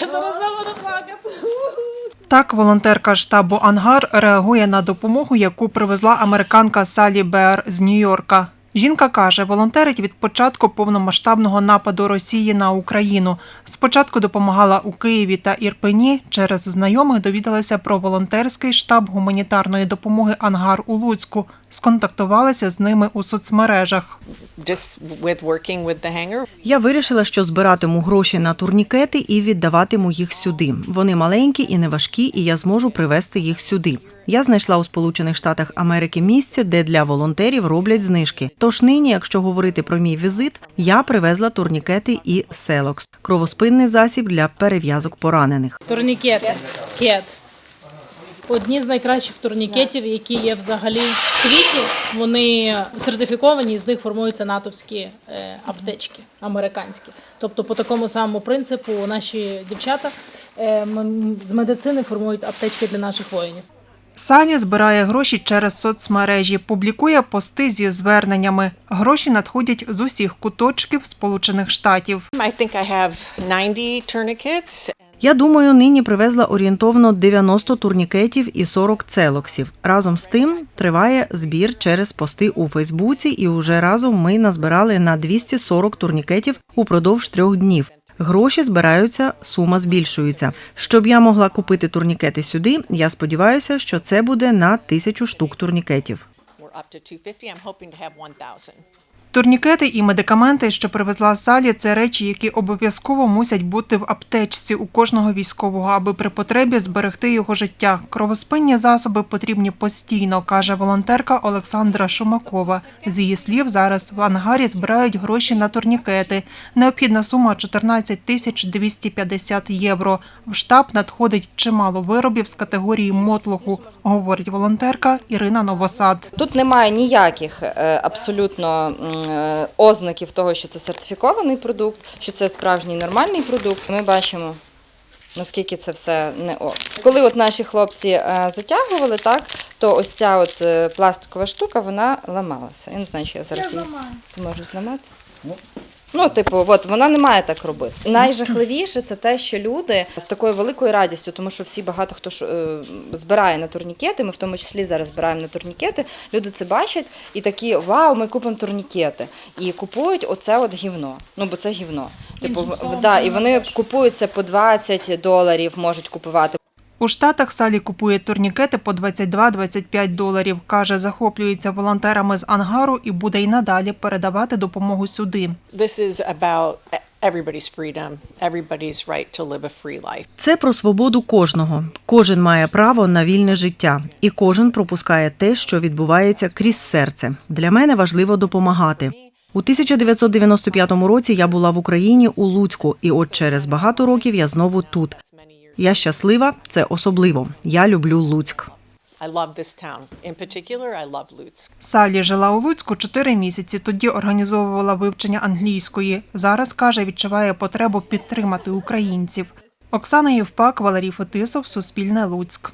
Я зараз буду плакати. Так, волонтерка штабу Ангар реагує на допомогу, яку привезла американка Салі Беар з Нью-Йорка. Жінка каже, волонтерить від початку повномасштабного нападу Росії на Україну. Спочатку допомагала у Києві та Ірпені. Через знайомих довідалася про волонтерський штаб гуманітарної допомоги Ангар у Луцьку. Сконтактувалася з ними у соцмережах. Just with working with the hanger. Я вирішила, що збиратиму гроші на турнікети і віддаватиму їх сюди. Вони маленькі і не важкі, і я зможу привезти їх сюди. Я знайшла у Сполучених Штатах Америки місце, де для волонтерів роблять знижки. Тож нині, якщо говорити про мій візит, я привезла турнікети і селокс кровоспинний засіб для перев'язок поранених. Турнікети. Кет. Одні з найкращих турнікетів, які є взагалі в світі. Вони сертифіковані, і з них формуються натовські е, аптечки американські. Тобто, по такому самому принципу наші дівчата е, з медицини формують аптечки для наших воїнів. Саня збирає гроші через соцмережі, публікує пости зі зверненнями. Гроші надходять з усіх куточків Сполучених Штатів. I think I have 90 tourniquets. Я думаю, нині привезла орієнтовно 90 турнікетів і 40 целоксів. Разом з тим триває збір через пости у Фейсбуці, і уже разом ми назбирали на 240 турнікетів упродовж трьох днів. Гроші збираються, сума збільшується. Щоб я могла купити турнікети сюди, я сподіваюся, що це буде на тисячу штук турнікетів. We're up to 250. I'm hoping to have 1,000. Турнікети і медикаменти, що привезла Салі, це речі, які обов'язково мусять бути в аптечці у кожного військового, аби при потребі зберегти його життя. Кровоспинні засоби потрібні постійно, каже волонтерка Олександра Шумакова. З її слів, зараз в ангарі збирають гроші на турнікети. Необхідна сума 14 тисяч 250 євро. В штаб надходить чимало виробів з категорії мотлуху, говорить волонтерка Ірина Новосад. Тут немає ніяких е, абсолютно ознаків того, що це сертифікований продукт, що це справжній нормальний продукт. Ми бачимо. Наскільки це все не ок. Коли от наші хлопці е, затягували, так то ось ця от е, пластикова штука вона ламалася. Я не знаю, чи я зараз її зможу зламати. Ну, типу, от вона не має так робити. Найжахливіше це те, що люди з такою великою радістю, тому що всі багато хто ж е, збирає на турнікети. Ми в тому числі зараз збираємо на турнікети. Люди це бачать і такі вау, ми купимо турнікети. І купують оце от гівно. Ну бо це гівно. Типу, в- да, і вони купують це по 20 доларів, можуть купувати. У Штатах Салі купує турнікети по 22-25 доларів. Каже, захоплюється волонтерами з ангару і буде й надалі передавати допомогу сюди. This is about everybody's freedom, everybody's right to live a free life. Це про свободу кожного. Кожен має право на вільне життя, і кожен пропускає те, що відбувається крізь серце. Для мене важливо допомагати. У 1995 році я була в Україні у Луцьку, і от через багато років я знову тут. Я щаслива, це особливо. Я люблю Луцьк. I love this town. In particular, I love Lutsk. Салі жила у Луцьку чотири місяці. Тоді організовувала вивчення англійської. Зараз каже, відчуває потребу підтримати українців. Оксана Євпак, Валерій Фетисов, Суспільне Луцьк.